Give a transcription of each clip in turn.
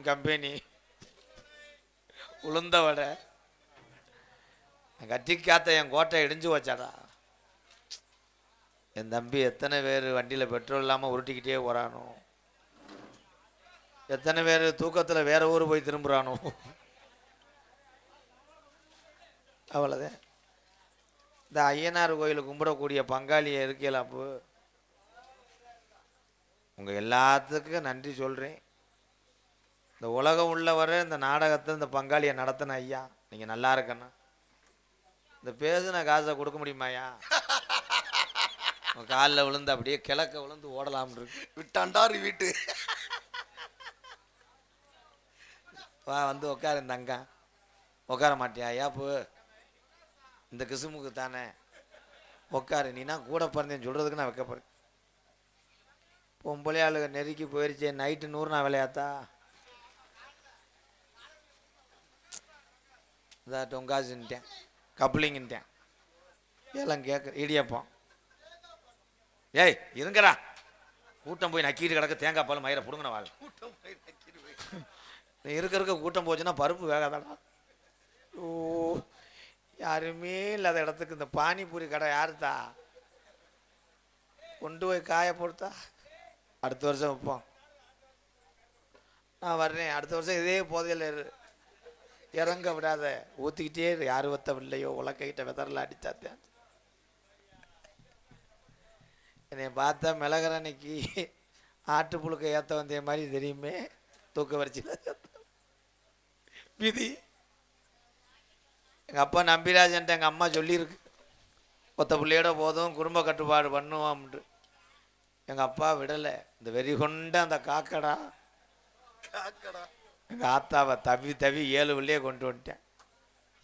Company. உளுந்த வடை. கட்டி காத்த என் கோட்டை இடிஞ்சு வச்சாடா என் தம்பி எத்தனை பேர் வண்டியில் பெட்ரோல் இல்லாமல் உருட்டிக்கிட்டே போகிறானோ எத்தனை பேர் தூக்கத்தில் வேற ஊர் போய் திரும்புகிறானோ அவ்வளோதான் இந்த ஐயனார் கோயில் கும்பிடக்கூடிய பங்காளி இருக்கையில் அப்போ உங்கள் எல்லாத்துக்கும் நன்றி சொல்கிறேன் இந்த உலகம் உள்ளவரை இந்த நாடகத்தை இந்த பங்காளியை நடத்தின ஐயா நீங்கள் நல்லா இருக்கணும். இந்த பேசுன காசை கொடுக்க முடியுமாய்யா உன் காலில் விழுந்து அப்படியே கிழக்க விழுந்து ஓடலாம்னு இருக்கு. விட்டாண்டாரு வீட்டு. வா வந்து உட்காரு இந்த அங்கா. உட்கார மாட்டியா ஐயா போ. இந்த கிசுமுக்கு தானே. உட்காரு நீனா கூட பிறந்தேன்னு சொல்கிறதுக்கு நான் வைக்கப்படுறேன் பொம்பளை ஆளுக நெருக்கி போயிருச்சு நைட்டு நூறு நான் விளையாத்தா இதா டொங்காசுன்ட்டேன் கப்ளிங்கின்ட்டேன். எல்லாம் கேட்க இடியப்பம் ஏய் இருங்கடா. கூட்டம் போய் நக்கிட்டு கிடக்க தேங்காய் பால் மயிரை பிடுங்கின வாழ் நீ இருக்க இருக்க கூட்டம் போச்சுன்னா பருப்பு வேகாதடா. ஓ யாருமே இல்லாத இடத்துக்கு இந்த பானிபூரி கடை யாருதா கொண்டு போய் காய போடுத்தா? அடுத்த வருஷம் வைப்போம். நான் வர்றேன். அடுத்த வருஷம் இதே போதையில் இரு. இறங்க விடாத ஊற்றிக்கிட்டே யார் வத்தவில்லையோ உலக்கிட்ட விதரில் அடித்தாத்தேன் என்னை பார்த்தா மிளகரன்னைக்கு ஆட்டு புழுக்க ஏற்ற வந்த மாதிரி தெரியுமே தூக்க வரிச்சியில் விதி. எங்கள் அப்பா நம்பிராஜன்ட்ட எங்கள் அம்மா சொல்லியிருக்கு. ஒத்த பிள்ளையோட போதும் குடும்ப கட்டுப்பாடு பண்ணுவான்ட்டு எங்கள் அப்பா விடலை. இந்த வெறி கொண்ட அந்த காக்கடா. காக்கடா. எங்கள் ஆத்தாவை தவி தவி ஏழு பிள்ளையே கொண்டு வந்துட்டேன்.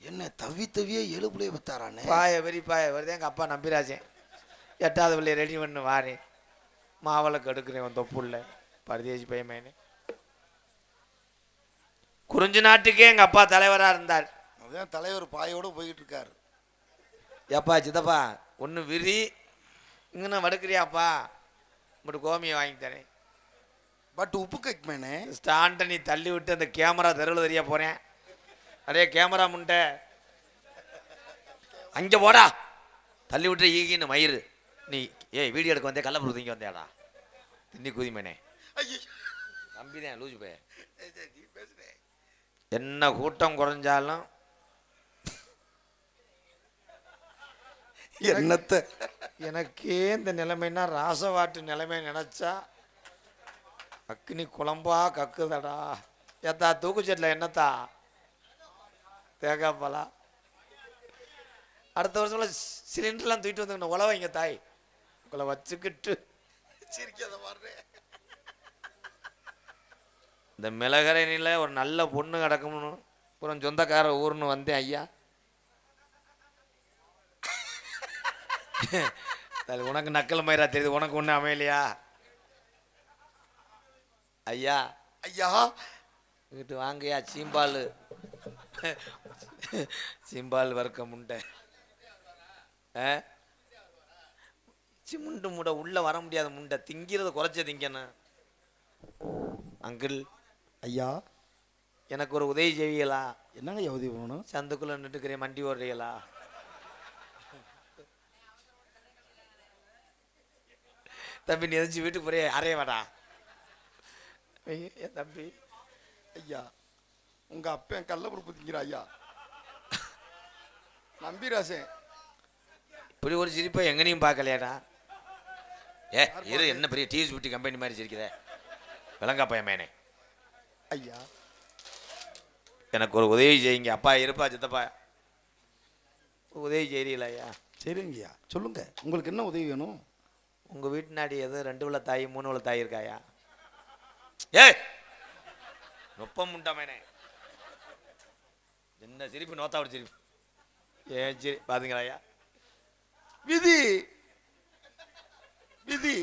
என்ன தவி தவியே எழுப்புலையே பத்தாரானே பாய வெறி பாய வருது எங்கள் அப்பா நம்பிராஜன் எட்டாவது பிள்ளைய ரெடி பண்ணு வாரேன் மாவளக்கு எடுக்கிறேன் உன் தொப்புள்ள பரதேசி பையமேனு. குறிஞ்சி நாட்டுக்கே எங்கள் அப்பா தலைவராக இருந்தார். அதான் தலைவர் பாயோட போய்கிட்டு இருக்காரு ஏப்பா சித்தப்பா ஒன்று விரி இங்கன்னு வடுக்கிறியாப்பா? இப்படி கோமியை வாங்கி தரேன். பட் உப்பு கேக்மேனே ஸ்டாண்டை நீ தள்ளி விட்டு அந்த கேமரா தெருவில் தெரிய போகிறேன் அடே கேமரா முண்டை. அங்கே போடா. தள்ளி விட்டு ஈகின்னு மயிறு. நீ ஏய் வீடியோ எடுக்க வந்தே கள்ளப்பூர் திங்க வந்தேடா. தின்னி குதிமேனே. ஐயோ. நம்பிதான் லூசு போய் நீ பேசுறேன் என்ன கூட்டம் குறைஞ்சாலும் என்னத்த எனக்கே இந்த நிலைமைன்னா ராசவாட்டு நிலைமை நினச்சா அக்னி குழம்பா கக்குதடா. ஏத்தா தூக்கு செட்டில் என்னத்தா? தேங்காய் பழா அடுத்த வருஷம்ல சிலிண்டர்லாம் தூக்கிட்டு வந்து உழவைங்க தாய். உங்களை வச்சுக்கிட்டு சிரிக்காத பாரு இந்த மிளகரணியில் ஒரு நல்ல பொண்ணு கிடக்கணும்னு அப்புறம் சொந்தக்கார ஊர்னு வந்தேன் ஐயா. உனக்கு நக்கல் மயிரா தெரியுது. உனக்கு ஒன்றும் அமையலையா? ஐயா. ஐயா? இங்கிட்டு வாங்கய்யா சீம்பால். சீம்பால் வறுக்க முண்டை. சிமுண்டு முண்டை உள்ளே வர முடியாத முண்டை. திங்கிறத குறைச்ச திங்கணும் அங்கிள். ஐயா? எனக்கு ஒரு உதவி செய்வீங்களா என்னங்க ஐயா உதவி பண்ணணும்? சந்துக்குள்ள நின்றுக்கிறேன் வண்டி ஓடுறீங்களா தம்பி நீ எதாச்சும் வீட்டுக்கு போறிய அறைய வாடா. என் தம்பி. ஐயா உங்க அப்பன் கள்ளப்பருப்பு திங்கிற ஐயா. நம்பிராசன் இப்படி ஒரு சிரிப்பை எங்கனையும் பார்க்கலையாடா? ஏ இரு என்ன பெரிய டிவி பிடி கம்பெனி மாதிரி சிரிக்கிற? விளங்கா பையன் மேனே ஐயா. எனக்கு ஒரு உதவி செய்யுங்க. அப்பா இருப்பா சித்தப்பா. உதவி செய்றீங்களா ஐயா? சரிங்க ஐயா சொல்லுங்க. உங்களுக்கு என்ன உதவி வேணும்? உங்கள் வீட்டுனாடி எதுவும் ரெண்டு உள்ள தாய் மூணு உள்ள தாய் இருக்காயா ஏய்! நொப்பம் உண்டாமேனே என்ன சிரிப்பு நோத்தாவோட சிரிப்பு. ஏன் சரி பாத்தீங்களா ஐயா? விதி! விதி!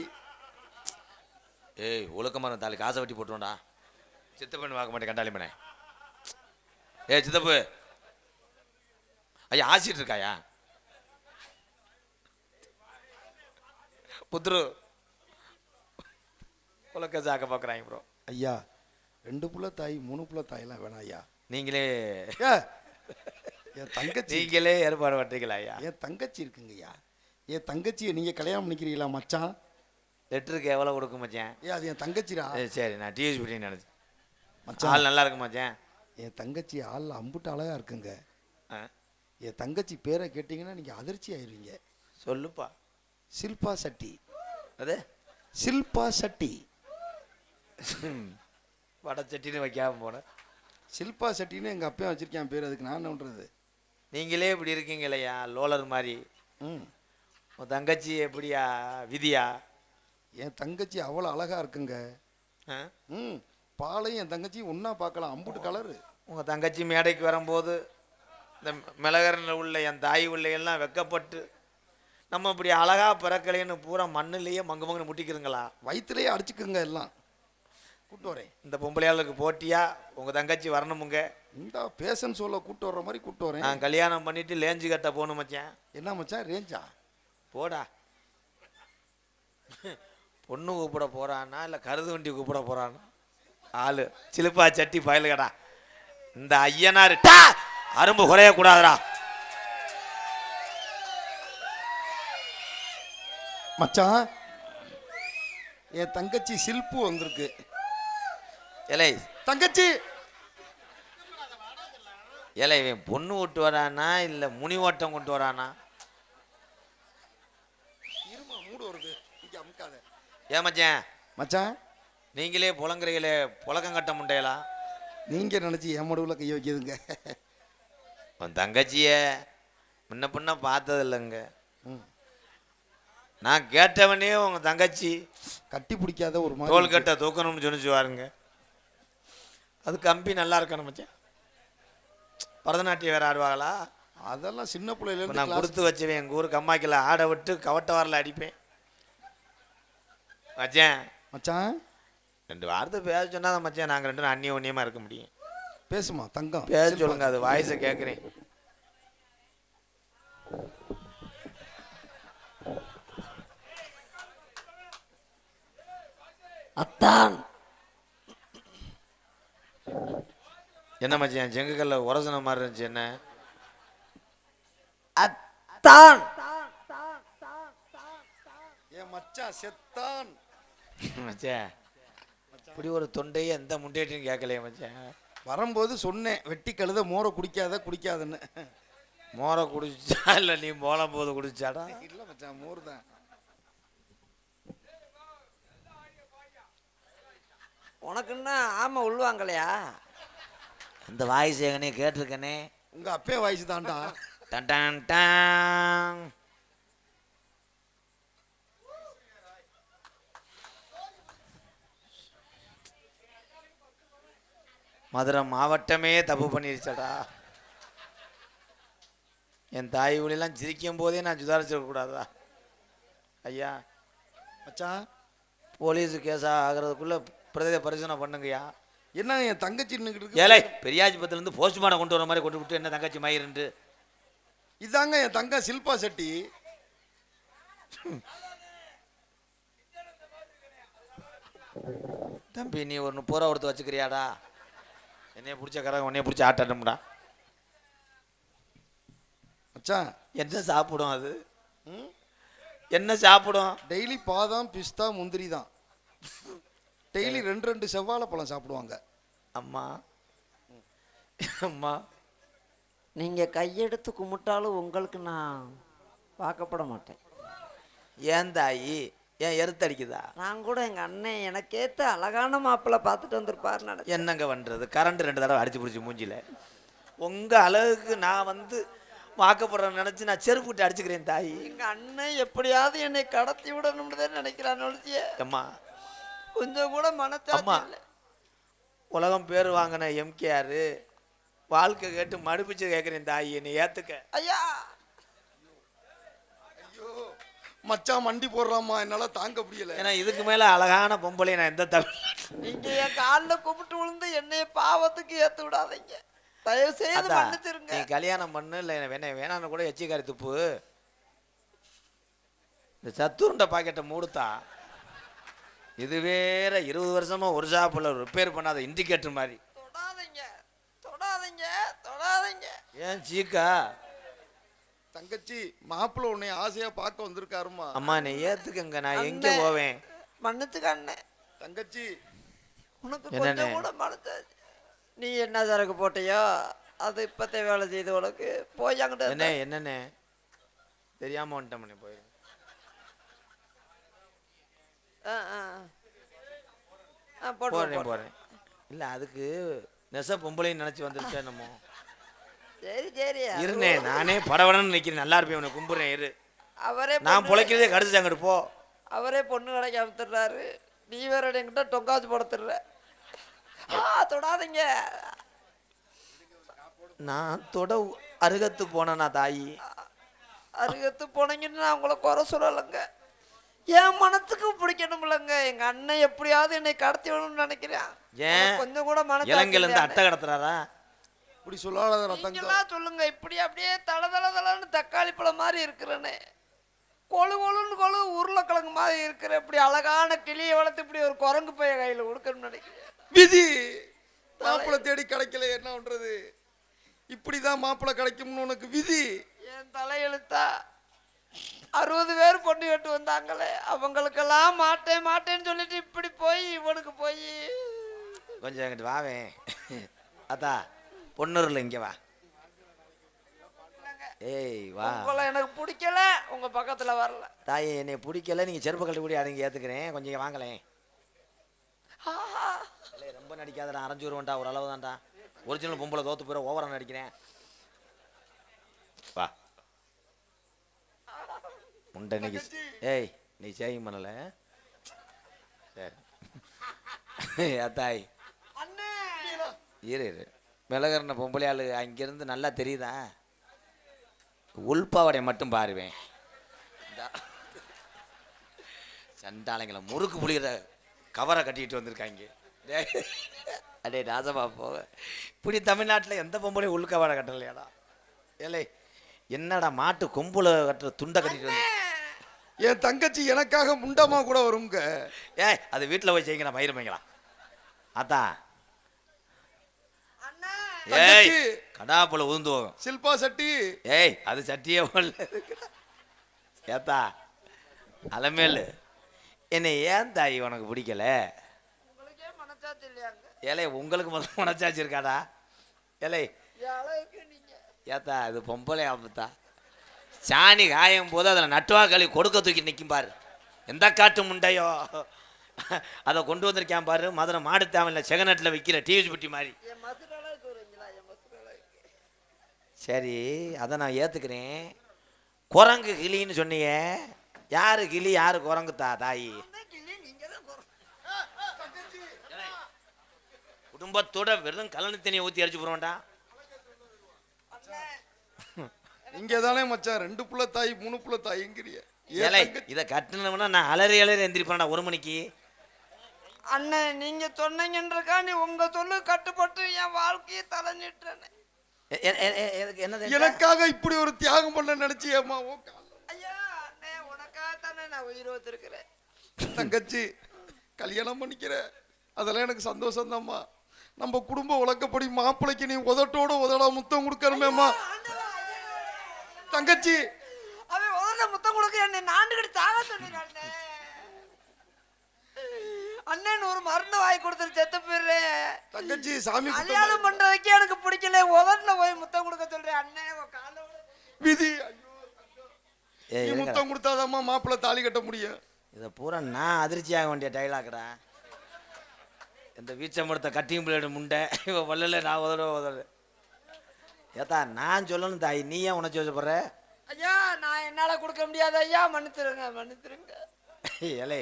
ஏய் ஒழுக்கமான தாலி காசை வெட்டி போட்டுருவோம்டா. சித்தப்பண்ணு பார்க்க மாட்டேன் கண்டாளி ஏய் சித்தப்பு. ஐயா ஆசிட்டு இருக்காயா புத்துரு உலக்க சாக்க பார்க்குறாங்க ப்ரோ ஐயா ரெண்டு புள்ள தாய் மூணு புள்ள தாயெல்லாம் வேணாம் ஐயா. நீங்களே என் தங்கச்சி. நீங்களே ஏற்பாடு பண்ணுறீங்களா ஐயா? என் தங்கச்சி இருக்குங்க ஐயா. என் தங்கச்சியை நீங்கள் கல்யாணம் பண்ணிக்கிறீங்களா மச்சான்? லெட்டருக்கு எவ்வளோ கொடுக்கும் மச்சான்? ஏ அது என் தங்கச்சிடா. சரி நான் டிவி பண்ணி நினச்சேன். மச்சான். ஆள் நல்லா இருக்கு மச்சான். என் தங்கச்சி ஆள் அம்புட்டு அழகா இருக்குங்க. என் தங்கச்சி பேரை கேட்டிங்கன்னா நீங்கள் அதிர்ச்சி ஆயிருவீங்க. சொல்லுப்பா. சில்பா சட்டி. அது? சில்பா சட்டி. வடச்சட்டின்னு வைக்காம போனேன். சில்பா சட்டின்னு எங்கள் அப்பா வச்சிருக்கேன் பேர் அதுக்கு நான் பண்ணுறது நீங்களே இப்படி இருக்கீங்க இல்லையா? லோலர் மாதிரி. ம். உன் தங்கச்சி எப்படியா? விதியா? என் தங்கச்சி அவ்வளோ அழகா இருக்குங்க. ஆ? ம். பாலையும் என் தங்கச்சியும் ஒன்றா பார்க்கலாம். அம்புட்டு கலரு. உங்கள் தங்கச்சி மேடைக்கு வரும்போது இந்த மிளகரில் உள்ள என் தாய் உள்ள எல்லாம் வெக்கப்பட்டு நம்ம இப்படி அழகா பிறக்கலைன்னு பூரா மண்ணுலேயே மங்கு மங்குன்னு முட்டிக்கிறங்களா? வயிற்றுலேயே அடிச்சுக்குங்க எல்லாம். கூட்டு வரேன். இந்த பொம்பளையாளுக்கு போட்டியா? உங்கள் தங்கச்சி வரணுமுங்க. இந்த பேஷன் சொல்ல கூட்டு வர்ற மாதிரி கூட்டு வரேன். நான் கல்யாணம் பண்ணிட்டு லேஞ்சு கட்ட போகணும் மச்சான். என்ன மச்சான் ரேஞ்சா? போடா. பொண்ணு கூப்பிட போறானா இல்லை கருது வண்டி கூப்பிட போறானா? ஆளு. சிலுப்பா சட்டி பயலுகடா. இந்த ஐயனாரு டா! அரும்பு குறையக்கூடாதுடா. மச்சான் என் தங்கச்சி சில்பு வந்திருக்கு. இலை. தங்கச்சி. இலை இவன் பொண்ணு விட்டு வரானா இல்லை முனி ஓட்டம் கொண்டு வரானா? இருமா மூடு வருது இங்கே அமுக்காத. ஏன் மச்சான்? மச்சான்? நீங்களே புலங்குறீங்களே புழக்கம் கட்ட முண்டையலா நீங்கள் நினச்சி என் மடுவில் கை வைக்கிதுங்க உன் தங்கச்சிய முன்ன பின்ன பார்த்தது இல்லைங்க ம். நான் கேட்டவனே உங்க தங்கச்சி. கட்டி பிடிக்காத ஒரு மாதிரி தோள்கட்டை தூக்கணும்னு சொன்னிச்சு பாருங்க. அது கம்பி நல்லா இருக்கணும் மச்சான். பரதநாட்டியம் வேற ஆடுவாங்களா? அதெல்லாம் சின்ன பிள்ளையிலேருந்து நான் கொடுத்து வச்சுவேன் எங்கள் ஊர் கம்மாக்கில் ஆடை விட்டு கவட்ட வரல அடிப்பேன். மச்சான். மச்சான்? ரெண்டு வார்த்தை பேச சொன்னா தான் மச்சான் நாங்கள் ரெண்டும் அந்நிய ஒன்னியமாக இருக்க முடியும். பேசுமா தங்கம். பேச. சொல்லுங்க அது வாய்ஸை கேட்குறேன் அத்தான். என்ன மச்சான் செங்குக்கல்ல உரசன மாதிரி இருந்துச்சு என்ன? அத்தான். என் மச்சான் செத்தான். மச்சான் இப்படி ஒரு தொண்டையை எந்த முண்டேட்டையும் கேட்கலையே மச்சான். வரும்போது சொன்னேன் வெட்டி கழுத மோரை குடிக்காத குடிக்காதுன்னு. மோரை குடிச்சா இல்லை நீ மோளம் போது குடிச்சாடா? இல்லை மச்சான் மோர் தான். உனக்குன்னா ஆமை உள்வாங்கலையா? அந்த வாய்ஸ் எங்கனே கேட்டிருக்கனே. உங்க அப்பே வயசு தான்டா. Done done. மதுரை மாவட்டமே தப்பு பண்ணிருச்சடா. என் தாய் ஒளியெல்லாம் சிரிக்கும் போதே நான் சுதாரிச்சிட கூடாதா ஐயா மச்சான். போலீஸ் கேஸாக ஆகிறதுக்குள்ள பிரதேச பரிசோதனை பண்ணுங்கய்யா. என்ன என் தங்கச்சி நின்னுக்கிட்டு இருக்கு? ஏலே பெரியாஜிபத்துலேருந்து போஸ்ட்மார்ட்டம் கொண்டு வர மாதிரி கொண்டு விட்டு என்ன தங்கச்சி மயிருண்டு இதாங்க என் தங்க சில்பா செட்டி. தம்பி நீ ஒரு முப்பது ரூபா கொடுத்து வச்சுக்கிறியாடா? என்னைய பிடிச்ச கரகம் உன்னைய பிடிச்ச ஆட்டம்டா மச்சான். என்ன சாப்பிடும் அது? என்ன சாப்பிடும்? டெய்லி பாதாம் பிஸ்தா முந்திரி தான் டெய்லி ரெண்டு ரெண்டு செவ்வாழை பழம் சாப்பிடுவாங்க. அம்மா அம்மா. நீங்க கையெடுத்து கும்பிட்டாலும் உங்களுக்கு நான் பார்க்கப்பட மாட்டேன். ஏன் தாயி? ஏன் எருத்தடிக்குதா நான் கூட எங்க அண்ணன் எனக்கு ஏத்த அழகான மாப்பிள்ளை பார்த்துட்டு வந்திருப்பாருன்னு நினைச்சேன். என்னங்க பண்ணுறது கரண்ட் ரெண்டு தடவை அடிச்சு பிடிச்சி மூஞ்சில உங்கள் அழகுக்கு நான் வந்து வாக்கப்படுறேன்னு நினச்சி நான் செருப்பு விட்டு அடிச்சுக்கிறேன் தாயி. எங்க அண்ணன் எப்படியாவது என்னை கடத்தி விடணும்னு தான் நினைக்கிறான் ஒழிச்சிய. அம்மா கொஞ்சம் கூட. இல்லை. உலகம் பேர் வாங்கின எம்கேஆர் வாழ்க்கை கேட்டு மடுப்பிச்சு கேட்குறேன் தாயி என்னை ஏற்றுக்க ஐயா! மச்சான் மண்டி போடுறாமா என்னால தாங்க முடியல. ஏன்னா இதுக்கு மேலே அழகான பொம்பளை நான் எந்த தமிழ் நீங்க என் காலில் கும்பிட்டு விழுந்து என்னைய பாவத்துக்கு ஏத்து விடாதீங்க. தயவு செய்து மன்னிச்சிருங்க. நீ கல்யாணம் பண்ணு இல்லை வேணா வேணான்னு கூட எச்சிக்காரி துப்பு. இந்த சத்துருண்ட பாக்கெட்டை மூடுத்தா இது வேற இருபது வருஷமா ஒரு ஷாப்பில் ரிப்பேர் பண்ணாத இண்டிகேட்டர் மாதிரி. தொடாதீங்க தொடாதீங்க தொடாதீங்க. ஏன் சீக்கா? தங்கச்சி மாப்பிள்ளை உன்னை ஆசையா பார்க்க வந்திருக்காருமா அம்மா நீ ஏத்துக்கங்க நான் எங்க. போவேன்? மன்னிச்சுக்க அண்ணன் தங்கச்சி. உனக்கு? கொஞ்சம் கூட மனசாச்சு. நீ என்ன சரக்கு போட்டியோ அது இப்பத்தே வேலை செய்து உனக்கு போய் அங்கிட்ட என்ன என்னண்ணே? தெரியாம வந்துட்டோம் போயிரு. ஆ, ஆ. ஆ, போட்டு போறேன் போட்டு. போறேன் இல்ல அதுக்கு நெச பொம்பளைன்னு நினைச்சு வந்துருச்சே என்னமோ. சரி சரி. இருனே நானே படவடன்னு நிக்கிறேன் நல்லா இருப்பேன் உனக்கு கும்பிடுறேன் இரு. அவரே நான் பிழைக்கிறதே கடிச்சு அங்கிட்டு போ. அவரே பொண்ணு கடைக்கு அமுத்துடுறாரு. நீ வேற என்கிட்ட டொங்காச்சு போடத்துடுற. ஆ தொடாதீங்க. நான் தொட அருகத்து போனேனா தாயி? அருகத்து போனீங்கன்னு நான் உங்களை குறை சொல்லலைங்க. என் மனத்துக்கு பிடிக்கணும்லங்க எங்க அண்ணன் எப்படியாவது என்னை கடத்தி விடணும்னு நினைக்கிறேன். ஏன்? கொஞ்சம் கூட இலங்கையில இருந்து மனசு அட்டை கடத்துறாரா? இப்படி சொல்லாத நீங்களாம் சொல்லுங்க. இப்படி அப்படியே தள தள தளன்னு தக்காளி பழம் மாதிரி இருக்கிறேனே. கொழு கொழுன்னு கொழு உருளைக்கிழங்கு மாதிரி இருக்கிற இப்படி அழகான கிளியை வளர்த்து இப்படி ஒரு குரங்கு பைய கையில கொடுக்கணும்னு நினைக்கிறேன். விதி! மாப்பிள்ளை தேடி கிடைக்கல என்ன பண்றது? இப்படிதான் மாப்பிள்ளை கிடைக்கும்னு உனக்கு விதி! என் தலையெழுத்தா அறுபது பேர் பொண்ணு கேட்டு வந்தாங்களே அவங்களுக்கெல்லாம் மாட்டேன் மாட்டேன்னு சொல்லிட்டு இப்படி போய் இவனுக்கு போய். கொஞ்சம் எங்கிட்டு வாவேன் அத்தா பொண்ணுருல இங்க வா. ஏய் வா. உங்களை எனக்கு பிடிக்கல உங்க பக்கத்துல வரல. தாயே என்னை பிடிக்கல. நீங்க செருப்பு கட்டி கூடி அடங்கி ஏத்துக்கிறேன். கொஞ்சம். இல்லை ரொம்ப நடிக்காதடா. அரைஞ்சு வருவேன்டா ஒரு அளவு தான்டா ஒரிஜினல் பொம்பளை தோத்து போயிட ஓவரா நடிக்கிறேன். முண்டை இன்னைக்கு ஏய் நீ சேவிங் பண்ணல? சரி. அத்தாய். அண்ணே. இரு இரு. மிளகர்ன பொம்பளை ஆளு அங்கிருந்து நல்லா தெரியுதா? உள்பாவடை மட்டும் பாருவேன். சண்டாளைங்களை முறுக்கு புளிகிற கவரை கட்டிட்டு வந்திருக்காங்க. அடே ராசபா போக இப்படி தமிழ்நாட்டில் எந்த பொம்பளையும் உள்கவரை கட்டலையாடா. ஏலே என்னடா மாட்டு கொம்புல கட்டுற துண்டை கட்டிட்டு வந்து என் தங்கச்சி எனக்காக முண்டமா கூட வருங்க ஏய் அது வீட்டில் போய் செய்யுங்க மயிர் வைங்களா அத்தா. அண்ணா. ஏய் தங்கச்சி. கடாப்புல உந்து சில்பா சட்டி. ஏய் அது சட்டியே போடல. ஏத்தா அலமேலு. என்னை ஏன் தாய் உனக்கு பிடிக்கல? ஏலே உங்களுக்கு முதல்ல மனச்சாச்சு இருக்காடா ஏலே. ஏத்தா இது பொம்பளை ஆபத்தா? சாணி காயும் போது அதில் நட்டுவா களி கொடுக்க தூக்கி நிற்கும் பாரு. எந்த காட்டு முண்டையோ? அதை கொண்டு வந்திருக்கான் பாரு. மதுரை மாடு தேவையில்ல செகநட்டில் விற்கிற டிவி பெட்டி மாதிரி. சரி அதை நான் ஏற்றுக்கிறேன் குரங்கு கிளின்னு சொன்னீங்க யாரு கிளி யாரு குரங்கு தா தாயி? குடும்பத்தோட வெறும் கலனி தண்ணியை ஊற்றி அடிச்சு போகிறோம்டா இங்க தானே மச்சான் ரெண்டு புள்ள தாய் மூணு புள்ள தாய்ங்கிறிய. ஏலே இதை கட்டினோம்னா நான் அலறி அலறி எந்திரிப்பேன்டா ஒரு மணிக்கு. அண்ணன் நீங்க சொன்னீங்கன்றக்கா நீ உங்க சொல்லு கட்டுப்பட்டு என் வாழ்க்கையை எதுக்கு என்னது என்ன? எனக்காக இப்படி ஒரு தியாகம் பண்ண நினைச்சியம்மா. ஐயா அண்ணே உனக்காக தானே நான் உயிர் வச்சிருக்கிறேன் தங்கச்சி கல்யாணம் பண்ணிக்கிற. அதெல்லாம் எனக்கு சந்தோஷம் தான்மா நம்ம குடும்ப வழக்கப்படி மாப்பிள்ளைக்கு நீ உதட்டோட உதடா முத்தம் கொடுக்கணுமேம்மா. தங்கச்சி. அவன் உதட்ட முத்தம் கொடுக்க என்னை நாண்டுகிட்டு சாக சொல்லிடுறான் அண்ணன் ஒரு மருந்து வாங்கி கொடுத்துட்டு செத்து போயிடுறேன் தங்கச்சி சாமி கல்யாணம் பண்றதுக்கே எனக்கு பிடிக்கல. உதட்டில் போய் முத்தம் கொடுக்க சொல்றேன் அண்ணன் உன் காலை விடு. விதி. முத்தம் கொடுத்தாதாம்மா மாப்பிள்ளை தாலி கட்ட முடியும். இதை பூரா நான் அதிர்ச்சி ஆக வேண்டிய டைலாக்டா இந்த வீச்சம்படுத்த கட்டிங் பிளேடு முண்டை. இவ வல்லல நான் உதட உதடு ஏத்தா நான் சொல்லணும் தாய். நீ ஏன் உனச்சு வச்சப்படுற ஐயா நான் என்னால கொடுக்க முடியாது ஐயா. மன்னிச்சிருங்க மன்னிச்சிருங்க. ஏலே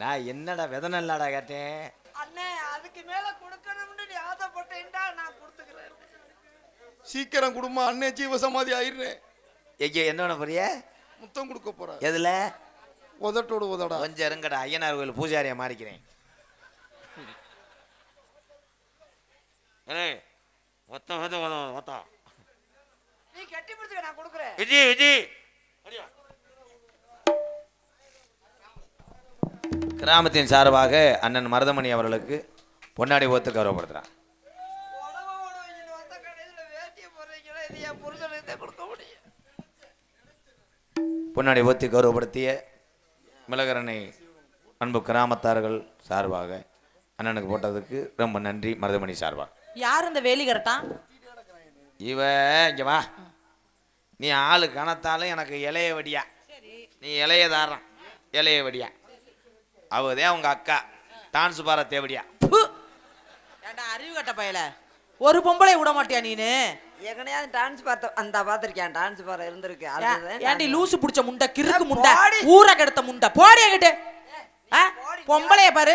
நான் என்னடா விதனல்லாடா கேட்டேன்? அண்ணே அதுக்கு மேல கொடுக்கணும்னு நீ ஆசைப்பட்டேன்டா நான் கொடுத்துக்கிறேன். சீக்கிரம் குடும்பம் அண்ணே ஜீவசமாதி ஆயிடுறேன். எங்க என்ன பண்ண போறிய? முத்தம் கொடுக்க போறேன் எதுல? உதட்டோட உதடா. கொஞ்சம் இருங்கடா ஐயனார் கோயில் பூஜாரியா மாறிக்கிறேன். ஏலே ஒத்த ஒத்த ஒத்த ஒத்த நீ கட்டி பிடிச்சுக்க நான் கொடுக்குறேன். விஜி விஜி. கிராமத்தின் சார்பாக அண்ணன் மருதமணி அவர்களுக்கு பொன்னாடி ஓத்து கௌரவப்படுத்துறான். பொன்னாடி ஓத்தி கௌரவப்படுத்திய மிளகரணை அன்பு கிராமத்தார்கள் சார்பாக அண்ணனுக்கு போட்டதுக்கு ரொம்ப நன்றி மருதமணி சார்பாக. யார் இந்த வேலி கரெக்டான் இவ இங்க வா. நீ ஆளு கணத்தாலும் எனக்கு இலைய வடியா. நீ இலைய தாரான் இலைய வடியா. அவதே உங்க அக்கா. டான்ஸ் பார தேவடியா. ஏண்டா அறிவு கட்ட பயல. ஒரு பொம்பளை விட மாட்டியா நீனு? எங்கனையாவது டான்ஸ் பார்த்த அந்த பார்த்திருக்கேன் டான்ஸ் பாரு இருந்திருக்கு. ஏண்டி லூசு புடிச்ச முண்டை கிறுக்கு முண்டை. ஊற கெடுத்த முண்டை. போடி என்கிட்ட ஆ? பொம்பளைய பாரு.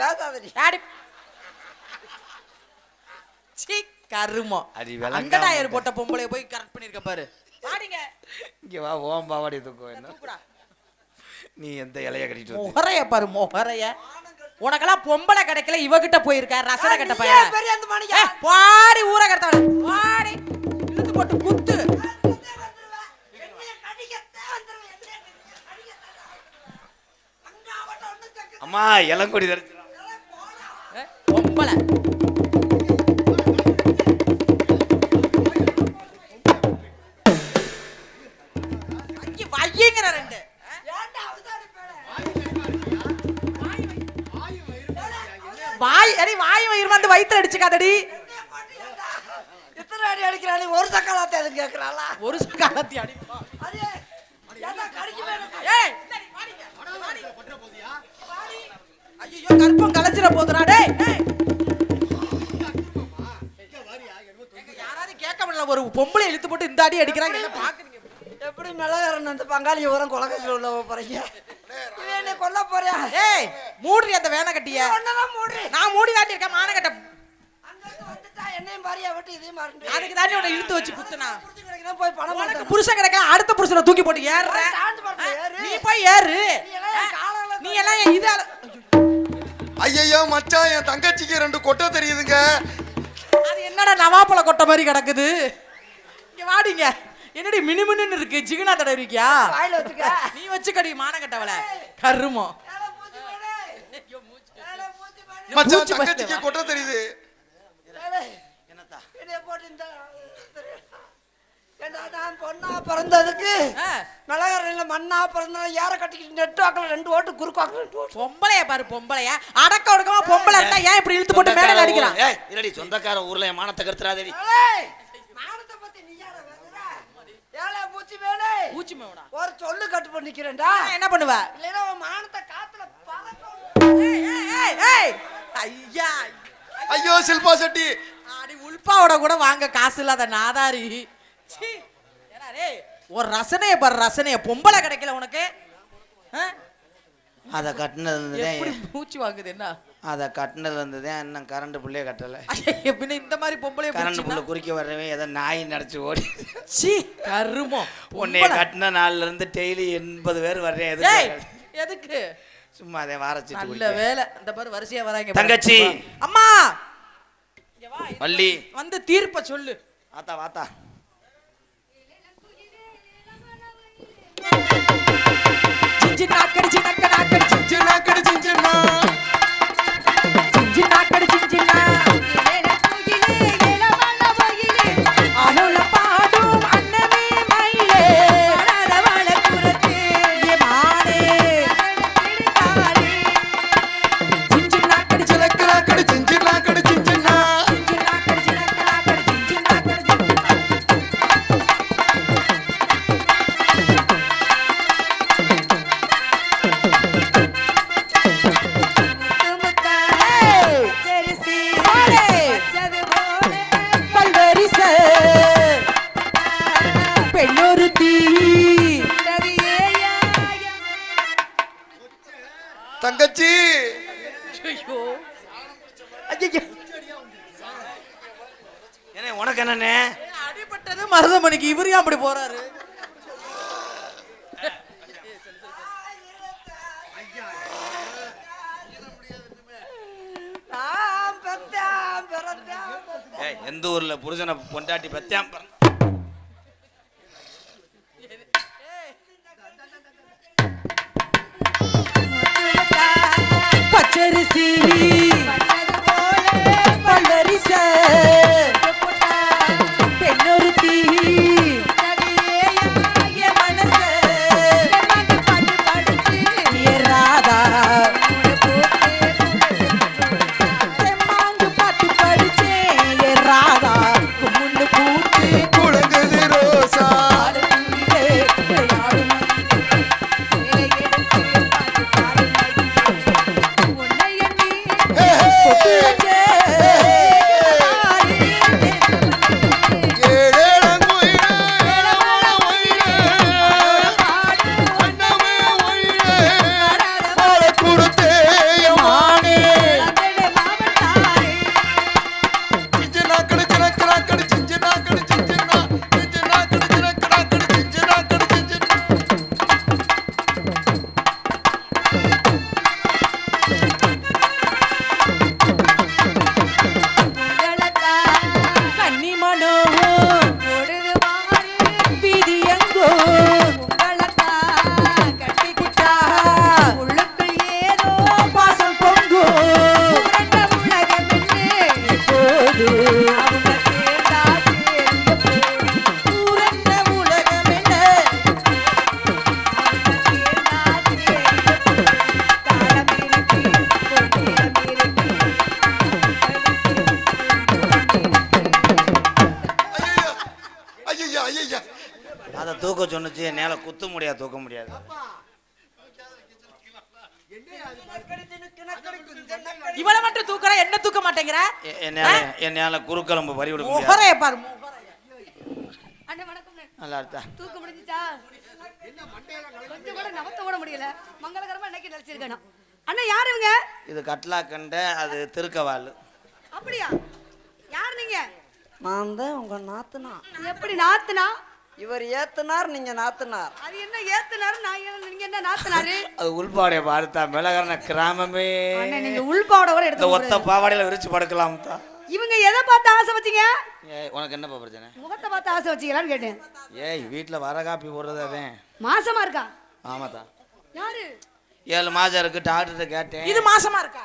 பேசாதடி. சீ கருமம். அந்த டயர் போட்ட பொம்பளைய போய் கரெக்ட் பண்ணிருக்க பாரு. பாடிங்க இங்க வா ஓம் பாவாடி தூக்கம் என்ன. நீ எந்த இலைய கட்டிட்டு முகரைய பாரு முகரைய. உனக்கெல்லாம் பொம்பளை கிடைக்கல இவகிட்ட போயிருக்க ரசனை கட்ட பையன் பெரிய அந்த மணிக்கா. பாடி ஊற கட்டவள பாடி. இழுத்து போட்டு குத்து. அம்மா இளங்கொடி தரிச்சு பொம்பளை. அடி அடிக்கிறாங்க. என்ன பாக்குறீங்க எப்படி மிளகாரன் அந்த பங்காளி உரம் குலகத்தில் உள்ள போறீங்க? இவன் என்னை கொல்ல போறியா? ஏய் மூடி அந்த வேனை கட்டிய. ஒன்னதான் மூடு நான் மூடி காட்டியிருக்கேன் மான கட்ட. என்னையும் பாரியா விட்டு இதையும் மறந்து அதுக்கு தாண்டி உன்னை இழுத்து வச்சு குத்துனா. போய் பணம் உனக்கு புருஷன் கிடைக்கல அடுத்த புருஷனை தூக்கி போட்டு ஏறுற. நீ போய் ஏறு. நீ எல்லாம் என் இதால. ஐயையோ மச்சான் என் தங்கச்சிக்கு ரெண்டு கொட்டை தெரியுதுங்க. அது என்னடா நவாப்பழ கொட்டை மாதிரி கிடக்குது? இங்க வாடிங்க. என்னடி மினுமினுன்னு இருக்கு? ஜிகுனா தடவிக்கியா வாயில வச்சுக்க. நீ வச்சு கடி மான கட்டவள கருமோ. ஏலே மூச்சு பாரு. ஏலே மூச்சு பாரு. மச்சான் மூச்சு தங்கச்சிக்கு கொட்டை தெரியுது. போட்டு நான் பொண்ணா பிறந்ததுக்கு மிளகாரில மண்ணா பிறந்தாலும் யாரை கட்டிக்கிட்டு நெட்டு வாக்கில் ரெண்டு ஓட்டு குறுக்கு வாக்கில் ரெண்டு ஓட்டு. பொம்பளைய பாரு பொம்பளைய. அடக்க ஒடுக்கமா பொம்பளை இருந்தா ஏன் இப்படி இழுத்து போட்டு மேடையில அடிக்கிறான் ஏய் இல்லடி சொந்தக்கார ஊர்ல மானத்தை கருத்துறாதடி ஏலே, மானத்தை பத்தி நீ யாரை பேசுற? ஏலே, மூச்சு வேலே. ஊச்சி மேவடா ஒரு சொல்லு கட்டு பண்ணி நிக்கிறேன்டா என்ன பண்ணுவ இல்லைன்னா உன் மானத்தை காத்துல பறக்க விடு. ஏய், ஏய், ஏய். ஐயா ஐயோ சில்பா செட்டி அடி உள்பாவோட கூட வாங்க காசு இல்லாத நாதாரி. ஏடா டேய், ஒரு ரசனைய பாரு ரசனைய பொம்பளை கிடைக்கல உனக்கு ஆ? அதை கட்டினது எப்படி மூச்சு வாங்குது என்ன? அதை கட்டினது வந்ததே இன்னும் கரண்ட் புள்ளைய கட்டல. ஐயா, பின்ன இந்த மாதிரி பொம்பளைய கரண்ட் புள்ள? குறிக்க வரவே ஏதோ நாய் நடச்சு ஓடி சீ கருமம். உன்னைய பொம்பளை. கட்டின நாள்ல இருந்து டெய்லி எண்பது பேர் வர்றேன் எதுக்கு? எதுக்கு? சும்மா அதை வாரச்சிட்டு நல்ல. வேலை. இந்த பாரு வரிசையா வராங்க தங்கச்சி. அம்மா! வள்ளி வந்து தீர்ப்ப சொல்லு. வாத்தா வாத்தா. சிஞ்சி நாக்கடி சின்னக்க நாக்கடி சின்ன கடி சின்ன சிஞ்சி தங்கச்சி. ஏன்னா உனக்கு என்னண்ணே? அடிபட்டது மருதமணிக்கு? இவரு ஏன் அப்படி போறாரு? எந்த ஊர்ல புருஷனை பொண்டாட்டி பத்தியாம் பாரு. பச்சரிசி. தூக்க சொன்னுச்சு என்னால் குத்த முடியாது தூக்க முடியாது. இவளை மட்டும் தூக்குற என்ன தூக்க மாட்டேங்கிற? என்னால என்னால் குறுக்கிழம்பு பறி விட முடியாது. முகரைய பாரு நல்லா இருக்கா? தூக்க முடிஞ்சுச்சா? கொஞ்சம் கூட நவத்த கூட முடியல. மங்களகரமா இன்னைக்கு நினைச்சிருக்கணும் அண்ணா யார் இவங்க? இது கட்லா கண்ட அது திருக்கவாள். அப்படியா? யார் நீங்க? நான் தான் உங்க நாத்தனா. எப்படி நாத்துனா? இவர் ஏத்தனார் நீங்க நாத்தனார். அது என்ன ஏத்துனாரு? நான் என்ன- நீங்க என்ன நாத்துனாரு? அது உள்பாடையை பார்த்தா மிளகரண கிராமமே. அண்ணே நீங்க உள்பாவோட கூட இந்த எடுத்து ஒத்த பாவாடையில விரிச்சு படுக்கலாம் தான் இவங்க எதை பார்த்து ஆசை வச்சீங்க? ஏய் உனக்கு என்னப்பா பிரச்சனை? முகத்தை பார்த்து ஆசை வச்சீங்களான்னு கேட்டேன். ஏய் வீட்டில் வர காப்பி போடுறது அதேன். மாசமா இருக்கா? ஆமாத்தா. யாரு? ஏழு மாதம் இருக்கு டாக்டர்கிட்ட கேட்டேன். இது மாசமா இருக்கா?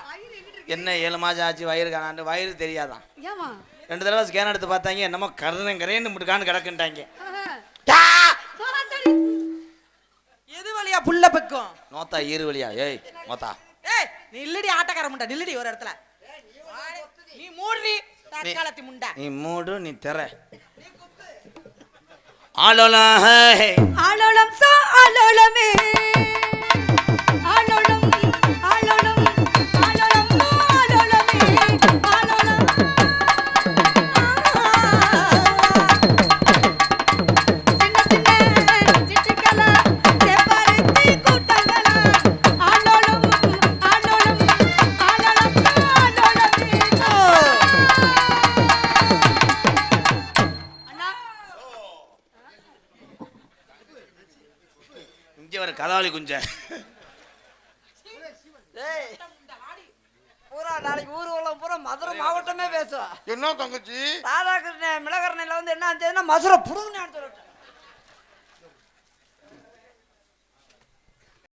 என்ன ஏழு மாதம் ஆச்சு வயிறு காணாண்டு வயிறு தெரியாதான். ஏமா ரெண்டு தடவை ஸ்கேன் எடுத்து பார்த்தாங்க என்னமோ கருணை கரையன்னு முட்டுக்கான்னு கிடக்குன்ட்டாங்க. எது வழியா புள்ள பக்கம்? நோத்தா ஈரு வழியா. ஏய் நோத்தா. ஏய் நீ இல்லடி ஆட்டக்கார முண்டா நில்லடி ஒரு இடத்துல. நீ மூடி தற்காலத்தி முண்டா. நீ மூடு நீ திற. ஆளோலாம் ஹே ஆலோலம் சோ ஆலோலமே ஆலோலம். என்ன தங்கச்சி? ராதாகிருஷ்ணன் மிளகரணையில வந்து என்ன ஆச்சுன்னா மதுரை புடுங்கன்னு சொல்லிட்டேன்